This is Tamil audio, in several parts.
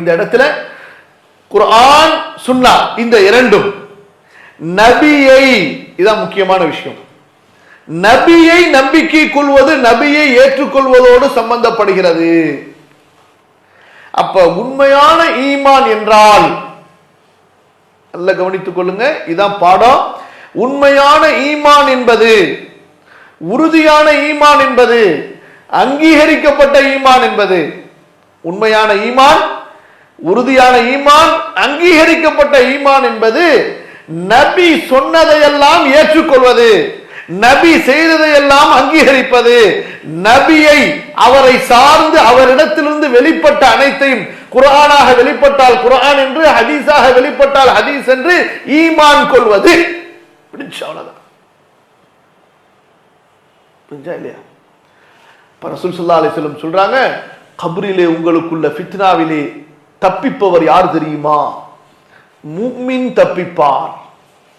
இந்த இடத்துல குர்ஆன் சுன்னா இந்த இரண்டும். நபியை இதான் முக்கியமான விஷயம். நபியை நம்பிக்கை கொள்வது நபியை ஏற்றுக்கொள்வதோடு சம்பந்தப்படுகிறது. அப்ப உண்மையான ஈமான் என்றால் நல்ல கவனித்துக் கொள்ளுங்க இதான் பாடம். உண்மையான ஈமான் என்பது உறுதியான ஈமான் என்பது அங்கீகரிக்கப்பட்ட ஈமான் என்பது உண்மையான ஈமான் உறுதியான ஈமான் அங்கீகரிக்கப்பட்ட ஈமான் என்பது நபி சொன்னதையெல்லாம் ஏற்றுக்கொள்வது நபி செய்ததையெல்லாம் அங்கீகரிப்பது நபியை அவரை சார்ந்து அவரிடத்திலிருந்து வெளிப்பட்ட அனைத்தையும் குரானாக வெளிப்பட்டால் குரான் என்று ஹதீஸாக வெளிப்பட்டால் ஹதீஸ் என்று ஈமான் கொள்வது. இல்லையா? இப்ப ரசூல் ஸல்லல்லாஹு சொல்றாங்க கபரிலே உங்களுக்குள்ள ஃபித்னாவிலே தப்பிப்பவர் யார் தெரியுமா? முக்மின் தப்பிப்பார்.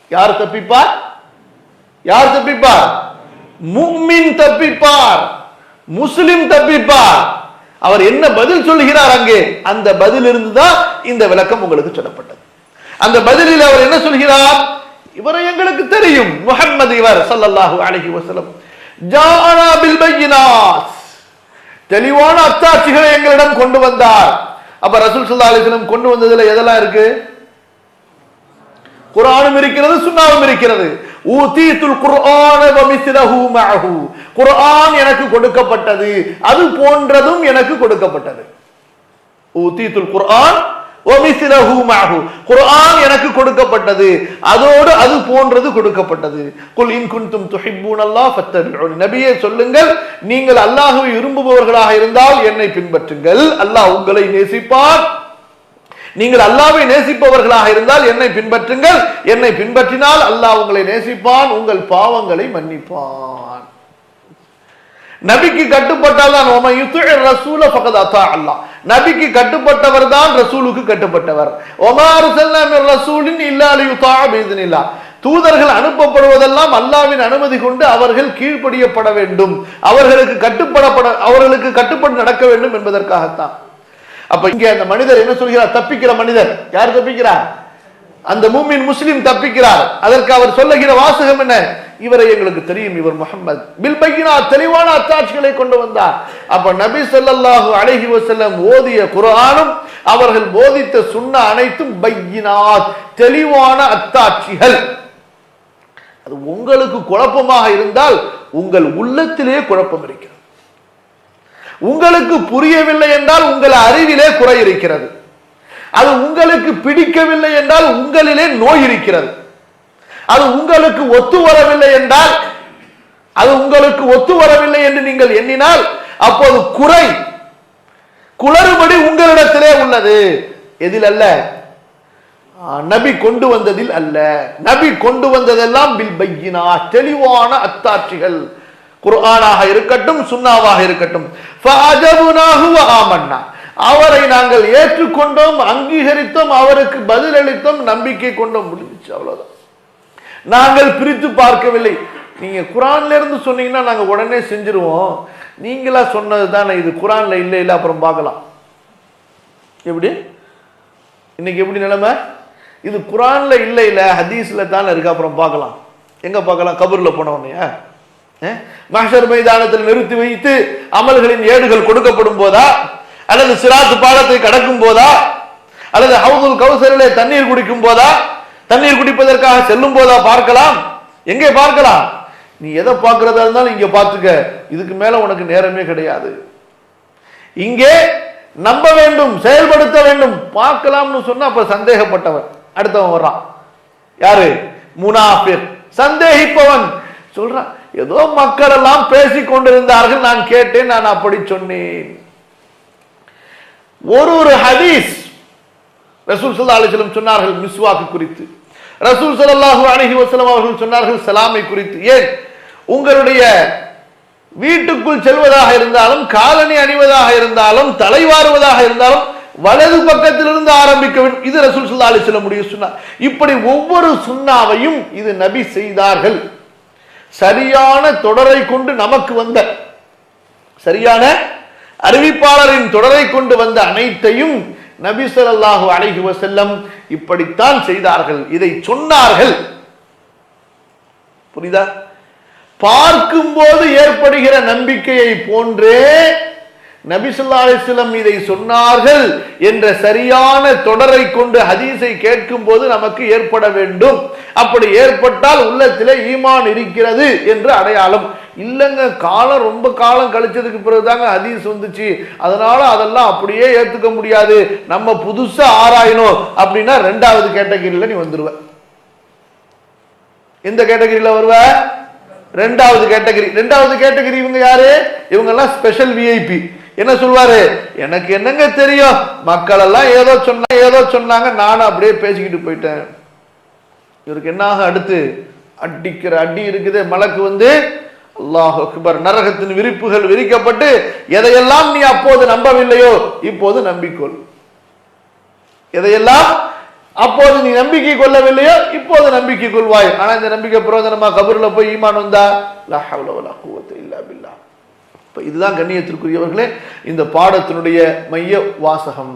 யார் தப்பிப்பார்? யார் தப்பிப்பார்? முக்மின் தப்பிப்பார். முஸ்லிம் தப்பிப்பார். அவர் என்ன பதில் சொல்கிறார் அங்கே? அந்த பதில் இருந்துதான் இந்த விளக்கம் உங்களுக்கு சொல்லப்பட்டது. அந்த பதிலில் அவர் என்ன சொல்கிறார்? இவரை எங்களுக்கு தெரியும். முஹம்மது இவர் ஸல்லல்லாஹு அலஹி வசலம் பில் தெளிவான அத்தாட்சிகளை எங்களிடம் கொண்டு வந்தார். அப்ப ரசூல் சுல்லா அலிஸ்லம் கொண்டு வந்ததுல எதெல்லாம் இருக்கு? குர்ஆனும் இருக்கிறது சுண்ணாவும் இருக்கிறது. ஊதீத்துல் குர்ஆன வமிஸ்லஹு மிஸ்லஹு மஅஹு. குர்ஆன் எனக்கு கொடுக்கப்பட்டது அது போன்றதும் எனக்கு கொடுக்கப்பட்டது. ஊதீத்துல் குர்ஆன் குர்ஆன் எனக்கு கொடுக்கப்பட்டது அதோடு அது போன்றது கொடுக்கப்பட்டது குல் இன் குன்தும் துஹிப்பூனல்லாஹ் ஃபத்தபிஊனி நபியே சொல்லுங்கள் நீங்கள் அல்லாஹ்வை விரும்புபவர்களாக இருந்தால் என்னை பின்பற்றுங்கள் அல்லாஹ் உங்களை நேசிப்பார் நீங்கள் அல்லாவை நேசிப்பவர்களாக இருந்தால் என்னை பின்பற்றுங்கள் என்னை பின்பற்றினால் அல்லாஹ் உங்களை நேசிப்பான் உங்கள் பாவங்களை மன்னிப்பான் நபிக்கு கட்டுப்பட்டால் தான் ஓம ரசூல ஃபகத் நபிக்கு கட்டுப்பட்டவர் தான் ரசூலுக்கு கட்டுப்பட்டவர். ஒமா அர்சல்னா ரசூலின் இல்லா லியுதா தூதர்கள் அனுப்பப்படுவதெல்லாம் அல்லாவின் அனுமதி கொண்டு அவர்கள் கீழ்ப்படியப்பட வேண்டும். அவர்களுக்கு கட்டுப்படப்பட அவர்களுக்கு கட்டுப்பட்டு நடக்க வேண்டும் என்பதற்காகத்தான். அப்ப இங்க அந்த மனிதர் என்ன சொல்கிறார்? தப்பிக்கிற மனிதர். யார் தப்பிக்கிறார்? அந்த மூமின் முஸ்லிம் தப்பிக்கிறார். அதற்கு அவர் சொல்லுகிற வாசகம் என்ன? இவரை எங்களுக்கு தெரியும் இவர் முகமது பில்பையினா தெளிவான அத்தாட்சிகளை கொண்டு வந்தார். அப்ப நபி ஸல்லல்லாஹு அழகி வசல்லம் ஓதிய குரானும் அவர்கள் போதித்த சுண்ண அனைத்தும் பையினாத் தெளிவான அத்தாட்சிகள். அது உங்களுக்கு குழப்பமாக இருந்தால் உங்கள் உள்ளத்திலே குழப்பம் இருக்கிறது. உங்களுக்கு புரியவில்லை என்றால் உங்கள் அறிவிலே குறை இருக்கிறது. அது உங்களுக்கு பிடிக்கவில்லை என்றால் உங்களிலே நோய் இருக்கிறது. அது உங்களுக்கு ஒத்து வரவில்லை என்றால் அது உங்களுக்கு ஒத்து வரவில்லை என்று நீங்கள் எண்ணினால் அப்போது குறை குளறுபடி உங்களிடத்திலே உள்ளது. எதில் அல்ல? நபி கொண்டு வந்ததில் அல்ல. நபி கொண்டு வந்ததெல்லாம் பில் பையினா தெளிவான அத்தாட்சிகள். குர்ஆனாக இருக்கட்டும் சுன்னாவாக இருக்கட்டும். ஆமன்னா. அவரை நாங்கள் ஏற்றுக்கொண்டோம் அங்கீகரித்தோம் அவருக்கு பதிலளித்தோம் நம்பிக்கை கொண்டோம் முடிஞ்சுச்சு அவ்வளவுதான். நாங்கள் பிரித்து பார்க்கவில்லை. நீங்கள் குரான்ல இருந்து சொன்னீங்கன்னா நாங்கள் உடனே செஞ்சிருவோம். நீங்களா சொன்னது தானே இது குரான்ல இல்லை இல்லை அப்புறம் பார்க்கலாம். எப்படி? இன்னைக்கு எப்படி நிலைமை? இது குரான்ல இல்லை இல்லை ஹதீஸ்ல தானே இருக்கு அப்புறம் பார்க்கலாம். எங்கே பார்க்கலாம்? கபூரில் போனவனையா? மஹர் மைதானத்தில் நிறுத்தி வைத்து அமல்களின் ஏடுகள் கொடுக்கப்படும் போதா? அல்லது சிராத்து பாலத்தை கடக்கும் போதா? அல்லது ஹவுதுல் கௌசரிலே தண்ணீர் குடிக்கும் போதா? தண்ணீர் குடிப்பதற்காக செல்லும் போதா பார்க்கலாம்? எங்கே பார்க்கலாம்? நீ எதை பார்க்கறதா இருந்தாலும் இங்கே பார்த்துக்க. இதுக்கு மேல உனக்கு நேரமே கிடையாது. இங்கே நம்ப வேண்டும் செயல்படுத்த வேண்டும். பார்க்கலாம்னு சொன்னா அப்ப சந்தேகப்பட்டவன் அடுத்தவன் வர்றான். யாரு? முனாஃபிர் சந்தேகிப்பவன். சொல்றான் ஏதோ மக்கள் எல்லாம் பேசிக் கொண்டிருந்தார்கள். நான் கேட்டேன் நான் அப்படி சொன்னேன். ஒரு ஒரு ஹதீஸ் ரசூல் ஸல்லல்லாஹு அலைஹி சொன்னார்கள் மிஸ்வாக்கு குறித்து. ரசூல் ஸல்லல்லாஹு அலைஹி வசலம் அவர்கள் சொன்னார்கள் சலாமை குறித்து ஏன்? உங்களுடைய வீட்டுக்குள் செல்வதாக இருந்தாலும் காலணி அணிவதாக இருந்தாலும் தலைவாருவதாக இருந்தாலும் வலது பக்கத்திலிருந்து ஆரம்பிக்க வேண்டும். இது ரசூல் சுல்லா அலி சொல்ல முடியும் சொன்னார் இப்படி ஒவ்வொரு சுன்னாவையும் இது நபி செய்தார்கள். சரியான தொடரை கொண்டு நமக்கு வந்த சரியான அறிவிப்பாளரின் தொடரை கொண்டு வந்த அனைத்தையும் நபி ஸல்லல்லாஹு அழகி வசல்லம் இப்படித்தான் செய்தார்கள். இதை சொன்னார்கள். புரியுதா? பார்க்கும்போது ஏற்படுகிற நம்பிக்கையை போன்றே நபிசுல்லா அலிஸ்லம் இதை சொன்னார்கள் என்ற சரியான தொடரை கொண்டு ஹதீஸை கேட்கும் போது நமக்கு ஏற்பட வேண்டும். அப்படி ஏற்பட்டால் உள்ளத்திலே ஈமான் இருக்கிறது என்று அடையாளம். இல்லைங்க காலம் ரொம்ப காலம் கழிச்சதுக்கு பிறகுதாங்க ஹதீஸ் வந்துச்சு. அதனால அதெல்லாம் அப்படியே ஏற்றுக்க முடியாது. நம்ம புதுசா ஆராயணும் அப்படின்னா ரெண்டாவது கேட்டகரியில நீ வந்துருவ. எந்த கேட்டகரியில வருவ? ரெண்டாவது கேட்டகரி. ரெண்டாவது கேட்டகரி இவங்க யாரு? இவங்க எல்லாம் ஸ்பெஷல் விஐபி என்ன சொல்வாரு? எனக்கு என்னங்க தெரியும்? மக்கள் எல்லாம் ஏதோ சொன்னா ஏதோ சொன்னாங்க. நானும் அப்படியே பேசிக்கிட்டு போயிட்டேன். இவருக்கு என்ன ஆகும் அடுத்து? அடிக்கிற அடி இருக்குது மலக்கு வந்து அல்லாஹ் அக்பர் நரகத்தின் விரிப்புகள் விரிக்கப்பட்டு எதையெல்லாம் நீ அப்போது நம்பவில்லையோ இப்போது நம்பிக்கொள். எதையெல்லாம் அப்போது நீ நம்பிக்கை கொள்ளவில்லையோ இப்போது நம்பிக்கை கொள்வாய். ஆனா இந்த நம்பிக்கை பிரயோஜனமா கபூர்ல போய் ஈமான் வந்தா லா ஹவ்ல இல்லா பில்லா. இப்ப இதுதான் கண்ணியத்திற்குரியவர்களே இந்த பாடத்தினுடைய மைய வாசகம்.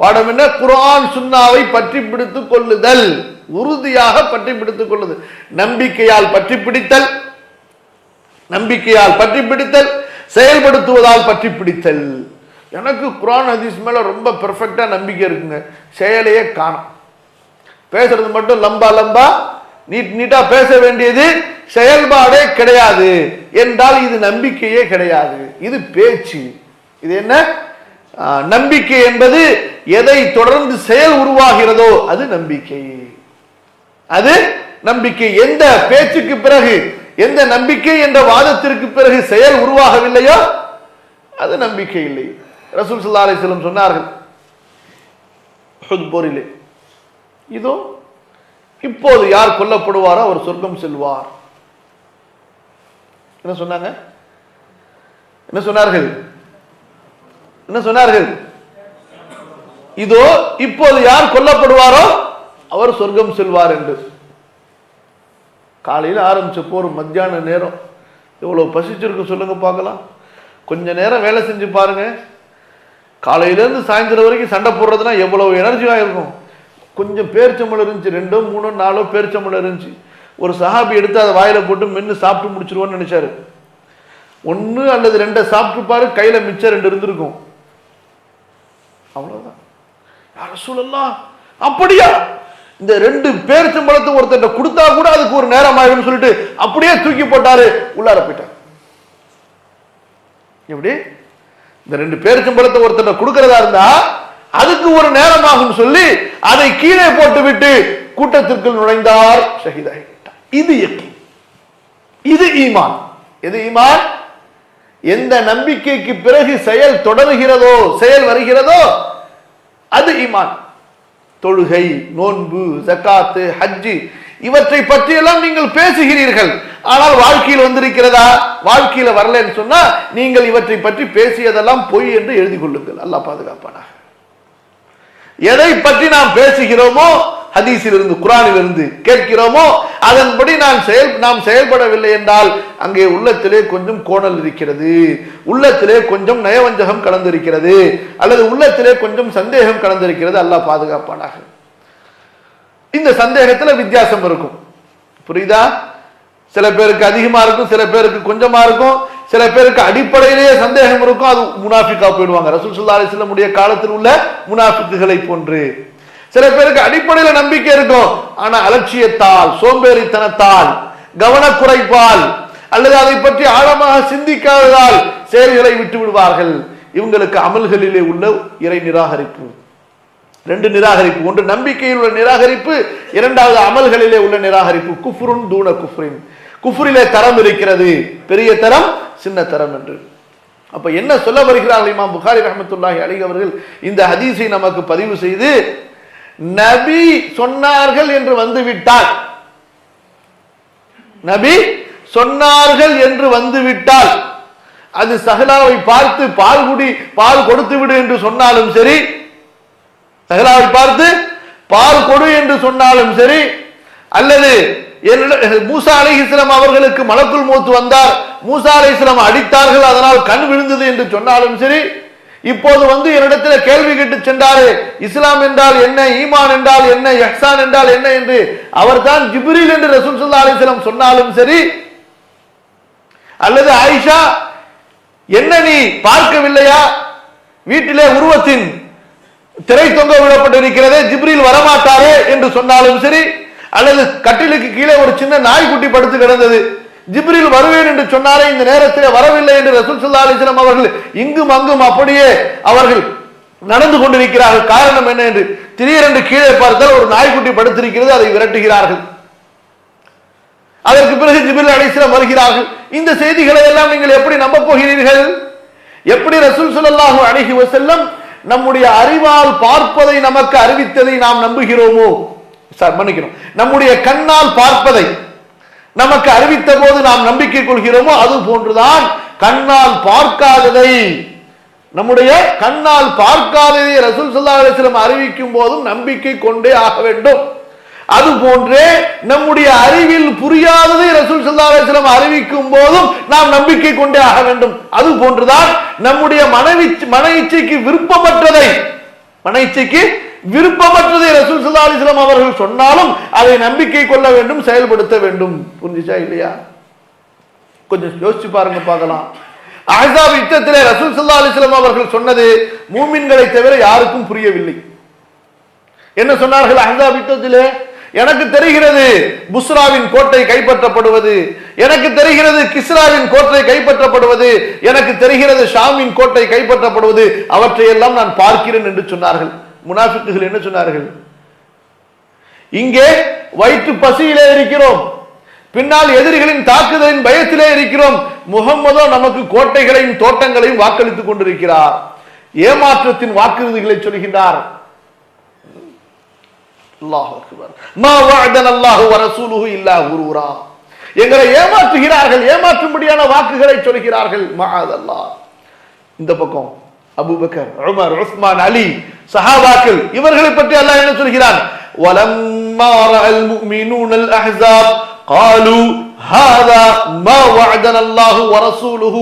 பாடம் என்ன? குரான் சுன்னாவை பற்றி பிடித்துக் கொள்ளுதல். உறுதியாக பற்றி பிடித்துக் கொள்ளுதல் நம்பிக்கையால் பற்றி பிடித்தல் நம்பிக்கையால் பற்றி பிடித்தல் செயல்படுத்துவதால் பற்றி பிடித்தல். எனக்கு குரான் ஹதீஸ் மேல ரொம்ப பெர்ஃபெக்டா நம்பிக்கை இருக்குங்க. செயலையே காணும். பேசுறது மட்டும் லம்பா லம்பா நீட் நீட்டா பேச வேண்டியது செயல்பாடே கிடையாது. என்றால் இது நம்பிக்கையே கிடையாது. இது பேச்சு. இது என்ன? நம்பிக்கை என்பது எதை தொடர்ந்து செயல் உருவாகிறதோ அது நம்பிக்கை. அது நம்பிக்கை. எந்த பேச்சுக்கு பிறகு எந்த நம்பிக்கை என்ற வாதத்திற்கு பிறகு செயல் உருவாகவில்லையோ அது நம்பிக்கை இல்லை. ரசூல் சல்லா அலைஹி சொன்னார்கள் போரிலே இதோ இப்போது யார் கொல்லப்படுவாரோ அவர் சொர்க்கம் செல்வார். என்ன சொன்னாங்க? என்ன சொன்னார்கள்? என்ன சொன்னார்கள்? இதோ இப்போது யார் கொல்லப்படுவாரோ அவர் சொர்க்கம் செல்வார் என்று. காலையில் ஆரம்பித்த போர் மத்தியான நேரம். எவ்வளோ பசிச்சிருக்கு சொல்லுங்கள் பார்க்கலாம். கொஞ்சம் நேரம் வேலை செஞ்சு பாருங்க. காலையிலேருந்து சாயந்தரம் வரைக்கும் சண்டை போடுறதுனா எவ்வளவு எனர்ஜியாக இருக்கும். கொஞ்சம் பேரிச்சம்பளம் இருந்துச்சு ரெண்டோ மூணோ நாலோ பேரிச்சம்பளம் இருந்துச்சு. ஒரு சஹாபி எடுத்து அதை வாயில் போட்டு மென்று சாப்பிட்டு முடிச்சிருவோன்னு நினச்சாரு. ஒன்று அல்லது ரெண்டை சாப்பிட்டு கையில் மிச்சம் ரெண்டு இருந்திருக்கும். அவ்வளோதான் யார சூழல்லாம் அப்படியா? இந்த ரெண்டு பேரிச்சம்பளத்தை ஒருத்தர் கொடுத்தா கூட அதுக்கு ஒரு நேரம் ஆயிடும் சொல்லிட்டு அப்படியே தூக்கி போட்டாரு. உள்ளார போயிட்டார். எப்படி? இந்த ரெண்டு பேரிச்சம்பளத்தை ஒருத்தர் கொடுக்கறதா இருந்தா அதுக்கு ஒரு நேரம் ஆகும் சொல்லி அதை கீழே போட்டு விட்டு கூட்டத்திற்குள் நுழைந்தார். ஷஹீதாகிவிட்டார் இது இது ஈமான். எது ஈமான்? எந்த நம்பிக்கைக்கு பிறகு செயல் தொடருகிறதோ செயல் வருகிறதோ அது ஈமான். தொழுகை நோன்பு ஜக்காத்து ஹஜ்ஜு இவற்றை பற்றியெல்லாம் நீங்கள் பேசுகிறீர்கள். ஆனால் வாழ்க்கையில் வந்திருக்கிறதா? வாழ்க்கையில வரலன்னு சொன்னா நீங்கள் இவற்றை பற்றி பேசியதெல்லாம் பொய் என்று எழுதி கொள்ளுங்கள். அல்லா பாதுகாப்பானாக. எதை பற்றி நாம் பேசுகிறோமோ ஹதீஸில் இருந்து குரானில் இருந்து கேட்கிறோமோ அதன்படி நான் செயல் நாம் செயல்படவில்லை என்றால் அங்கே உள்ளத்திலே கொஞ்சம் கோணல் இருக்கிறது. உள்ளத்திலே கொஞ்சம் நயவஞ்சகம் கலந்திருக்கிறது. அல்லது உள்ளத்திலே கொஞ்சம் சந்தேகம் கலந்திருக்கிறது. அல்லாஹ் பாதுகாப்பானாக. இந்த சந்தேகத்தில் வித்தியாசம் இருக்கும். புரியுதா? சில பேருக்கு அதிகமா இருக்கும் சில பேருக்கு கொஞ்சமா இருக்கும் சில பேருக்கு அடிப்படையிலேயே சந்தேகம் இருக்கும் அது முனாஃபிக்கா போயிடுவாங்க. ரசூல் சுல்லா அலிஸ்லமுடைய உடைய காலத்தில் உள்ள முனாஃபிக்குகளை போன்று. சில பேருக்கு அடிப்படையில் நம்பிக்கை இருக்கும். ஆனா அலட்சியத்தால் சோம்பேறித்தனத்தால் கவனக்குறைப்பால் அல்லது அதை பற்றி ஆழமாக சிந்திக்காததால் செயல்களை விட்டு விடுவார்கள். இவங்களுக்கு அமல்களிலே உள்ள இறை நிராகரிப்பு. ரெண்டு நிராகரிப்பு. ஒன்று நம்பிக்கையில் உள்ள நிராகரிப்பு இரண்டாவது அமல்களிலே உள்ள நிராகரிப்பு. குஃப்ருன் தூண குஃப்ரின். குஃப்ரிலே தரம் இருக்கிறது. பெரிய தரம் சின்ன தரம் என்று. அப்ப என்ன சொல்ல வருகிறார்கள் இமாம் புகாரி ரஹமத்துல்லாஹி அலி அவர்கள்? இந்த ஹதீஸை நமக்கு பதிவு செய்து நபி சொன்னார்கள் என்று வந்து விட்டால் நபி சொன்னார்கள் என்று வந்து விட்டால் அது சஹலாவை பார்த்து பால் குடி பால் கொடுத்து விடு என்று சொன்னாலும் சரி சஹலாவை பார்த்து பால் கொடு என்று சொன்னாலும் சரி அல்லது என்னிட- மூசா அலைஹிஸ்ஸலாம் அவர்களுக்கு மலக்குள் மூத்து வந்தார். மூசா அலைஹிஸ்ஸலாம் அடித்தார்கள் அதனால் கண் விழுந்தது என்று சொன்னாலும் சரி இப்போது வந்து என்னிடத்தில் கேள்வி கேட்டு சென்றாரு இஸ்லாம் என்றால் என்ன ஈமான் என்றால் என்ன எஹ்சான் என்றால் என்ன என்று அவர்தான் ஜிப்ரீல் என்று ரசூல் ஸல்லல்லாஹு சொன்னாலும் சரி அல்லது ஆயிஷா என்ன நீ பார்க்கவில்லையா? வீட்டிலே உருவத்தின் திரை தொங்க விடப்பட்டிருக்கிறதே ஜிப்ரீல் வரமாட்டாரே என்று சொன்னாலும் சரி அல்லது கட்டிலுக்கு கீழே ஒரு சின்ன நாய்க்குட்டி படுத்து கிடந்தது ஜிப்ரில் வருவேன் என்று சொன்னாரே இந்த நேரத்தில் வரவில்லை என்று ரசூல் சுல்லா அலிஸ்லாம் அவர்கள் இங்கும் அங்கும் அப்படியே அவர்கள் நடந்து கொண்டிருக்கிறார்கள். காரணம் என்ன என்று திடீரென்று கீழே பார்த்தால் ஒரு நாய்க்குட்டி படுத்திருக்கிறது அதை விரட்டுகிறார்கள். அதற்கு பிறகு ஜிபில் அலிஸ்லாம் வருகிறார்கள். இந்த செய்திகளை எல்லாம் நீங்கள் எப்படி நம்ப போகிறீர்கள்? எப்படி ரசூல் ஸல்லல்லாஹு அணுகி செல்லும் நம்முடைய அறிவால் பார்ப்பதை நமக்கு அறிவித்ததை நாம் நம்புகிறோமோ? சார் மன்னிக்கணும். நம்முடைய கண்ணால் பார்ப்பதை நமக்கு அறிவித்த போது நாம் நம்பிக்கை கொள்கிறோமோ அது போன்றுதான் கண்ணால் பார்க்காததை. நம்முடைய கண்ணால் பார்க்காததை ரசூல் ஸல்லல்லாஹு அலைஹி அறிவிக்கும் போதும் நம்பிக்கை கொண்டே ஆக வேண்டும். அது போன்றே நம்முடைய அறிவில் புரியாததை ரசூல் ஸல்லல்லாஹு அலைஹி அறிவிக்கும் போதும் நாம் நம்பிக்கை கொண்டே ஆக வேண்டும். அது போன்றுதான் நம்முடைய மனைவி மன இச்சைக்கு விருப்பமற்றதை மன இச்சைக்கு விருப்பமற்றதை ரசூல் ஸல்லல்லாஹு அலிஸ்லாம் அவர்கள் சொன்னாலும் அதை நம்பிக்கை கொள்ள வேண்டும் செயல்படுத்த வேண்டும். புரிஞ்சுச்சா இல்லையா? கொஞ்சம் யோசிச்சு பாருங்க பார்க்கலாம். அஹாப் யுத்தத்திலே ரசூல் ஸல்லல்லாஹு அலிஸ்லாம் அவர்கள் சொன்னது மூமின்களை தவிர யாருக்கும் புரியவில்லை. என்ன சொன்னார்கள் அஹாப் யுத்தத்திலே? எனக்கு தெரிகிறது புஸ்ராவின் கோட்டை கைப்பற்றப்படுவது எனக்கு தெரிகிறது கிஸ்ராவின் கோட்டை கைப்பற்றப்படுவது எனக்கு தெரிகிறது ஷாமின் கோட்டை கைப்பற்றப்படுவது அவற்றையெல்லாம் நான் பார்க்கிறேன் என்று சொன்னார்கள். முனாஃபிக்குகள் என்ன சொன்னார்கள்? இங்கே வயிற்று பசியிலே இருக்கிறோம். பின்னால் எதிரிகளின் தாக்குதலின் பயத்திலே இருக்கிறோம். முகம்மதோ நமக்கு கோட்டைகளையும் தோட்டங்களையும் வாக்களித்துக் கொண்டிருக்கிறார். ஏமாற்றத்தின் வாக்குறுதிகளை சொல்கின்றார். அல்லாஹ் இல்லா எங்களை ஏமாற்றுகிறார்கள் ஏமாற்றும்படியான வாக்குகளை சொல்கிறார்கள். இந்த பக்கம். அபூபக்கர் உமர் உஸ்மான் அலி சஹாபாக்கள் இவர்களை பற்றி அல்லாஹ் என்ன சொல்கிறான் ولما راى المؤمنون الاحزاب قالوا هذا ما وعدنا الله ورسوله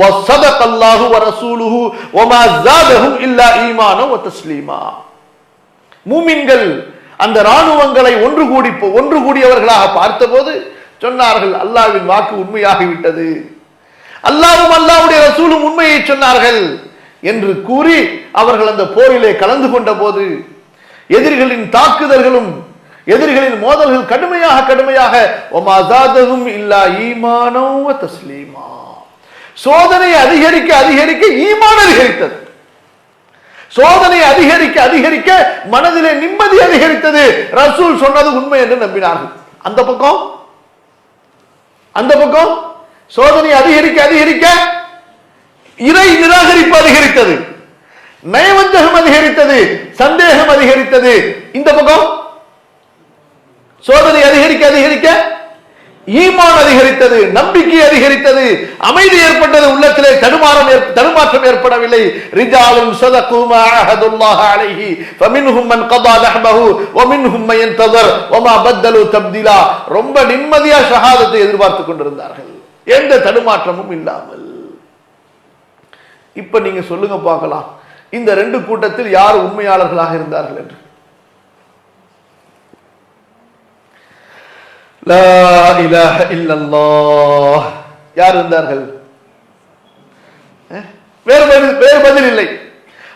وصدق الله ورسوله وما زادهم الا ايمانا وتسليما மூமின்கள் அந்த ராணுவங்களை ஒன்று கூடி ஒன்று கூடியவர்களாக பார்த்தபோது சொன்னார்கள் அல்லாஹ்வின் வாக்கு உண்மையாகிவிட்டது அல்லாஹ்வும் அல்லாஹ்வுடைய ரசூலும் உண்மையை சொன்னார்கள் என்று கூறி அவர்கள் அந்த போரிலே கலந்து கொண்ட போது எதிரிகளின் தாக்குதல்களும் எதிரிகளின் மோதல்கள் கடுமையாக கடுமையாக இல்லா ஈமானோ தஸ்லீமா. சோதனை அதிகரிக்க அதிகரிக்க ஈமான் அதிகரித்தது. சோதனை அதிகரிக்க அதிகரிக்க மனதிலே நிம்மதி அதிகரித்தது. ரசூல் சொன்னது உண்மை என்று நம்பினார்கள். அந்த பக்கம்? அந்த பக்கம்? சோதனை அதிகரிக்க அதிகரிக்க இறை நிராகரிப்பு அதிகரித்தது. நயவஞ்சகம் அதிகரித்தது. சந்தேகம் அதிகரித்தது. இந்த பக்கம் சோதனை அதிகரிக்க அதிகரிக்க ஈமான் அதிகரித்தது. நம்பிக்கை அதிகரித்தது. அமைதி ஏற்பட்டது. உள்ளத்திலே தடுமாறம் ஏற்ப- தடுமாற்றம் ஏற்படவில்லை. ரிஜாலும் சதகு மா அஹதுல்லாஹ அலைஹி. ஃபமின்ஹும் மன் கதா நஹ்பஹு வமின்ஹும் மன் யன்தஸர் வமா பத்தலு தப்திலா. ரொம்ப நிம்மதியா ஷஹாதத்தை எதிர்பார்த்து கொண்டிருந்தார்கள். எந்த தடுமாற்றமும் இல்லாமல். இப்ப நீங்க சொல்லுங்க பார்க்கலாம். இந்த ரெண்டு கூட்டத்தில் யார் உண்மையாளர்களாக இருந்தார்கள் என்று? யார் இருந்தார்கள்? வேறு பதில் வேறு பதில் இல்லை.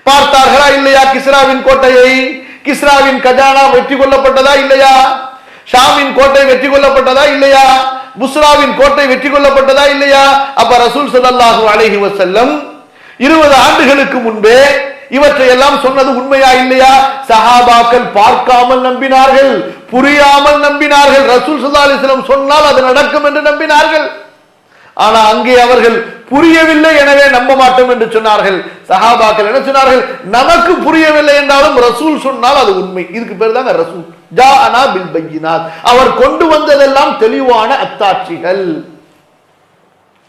பார்த்தார்களா இல்லையா கிஸ்ராவின் கோட்டையை? கிஸ்ராவின் கஜானா வெற்றி கொள்ளப்பட்டதா இல்லையா? ஷாமின் கோட்டை வெற்றி கொள்ளப்பட்டதா இல்லையா? புஸ்ராவின் கோட்டை வெற்றி கொள்ளப்பட்டதா இல்லையா? அப்ப ரசூல் சல்லாஹூ அலஹி வசல்லம் இருபது ஆண்டுகளுக்கு முன்பே இவற்றை எல்லாம் சொன்னது உண்மையா இல்லையா? சஹாபாக்கள் பார்க்காமல் நம்பினார்கள் புரியாமல் நம்பினார்கள். ரசூல் ஸல்லல்லாஹு சொன்னால் அது நடக்கும் என்று நம்பினார்கள். ஆனா அங்கே அவர்கள் புரியவில்லை எனவே நம்ப மாட்டோம் என்று சொன்னார்கள். சஹாபாக்கள் என்ன சொன்னார்கள்? நமக்கு புரியவில்லை என்றாலும் ரசூல் சொன்னால் அது உண்மை. இதுக்கு பேர் தாங்க ரசூல். ஜாஅனா பில் பையினாத். அவர் கொண்டு வந்ததெல்லாம் தெளிவான அத்தாட்சிகள்.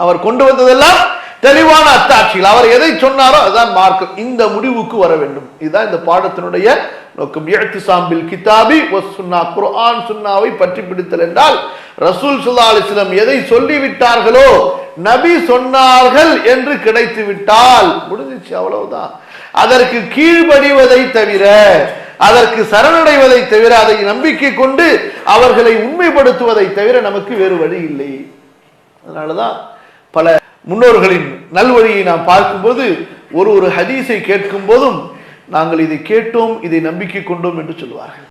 அவர் கொண்டு வந்ததெல்லாம் தெளிவான அத்தாட்சிகள் அவர் எதை சொன்னாரோ அதுதான் மார்க்கம் இந்த முடிவுக்கு வர வேண்டும். இதுதான் இந்த பாடத்தினுடைய நோக்கம். இழ்த்திசாம்பில் கிதாபி சுன்னா. குர்ஆன் சுன்னாவை பற்றி பிடித்தல் என்றால் ரசூல் சுல்லா அலிஸ்லம் எதை சொல்லிவிட்டார்களோ நபி சொன்னார்கள் என்று கிடைத்து விட்டால் முடிஞ்சிச்சு அவ்வளவுதான். அதற்கு கீழ்படிவதை தவிர அதற்கு சரணடைவதை தவிர அதை நம்பிக்கை கொண்டு அவர்களை உண்மைப்படுத்துவதை தவிர நமக்கு வேறு வழி இல்லை. அதனாலதான் பல முன்னோர்களின் நல்வழியை நாம் பார்க்கும்போது ஒரு ஒரு ஹதீஸை கேட்கும் போதும் நாங்கள் இதை கேட்டோம் இதை நம்பிக்கை கொண்டோம் என்று சொல்வார்கள்.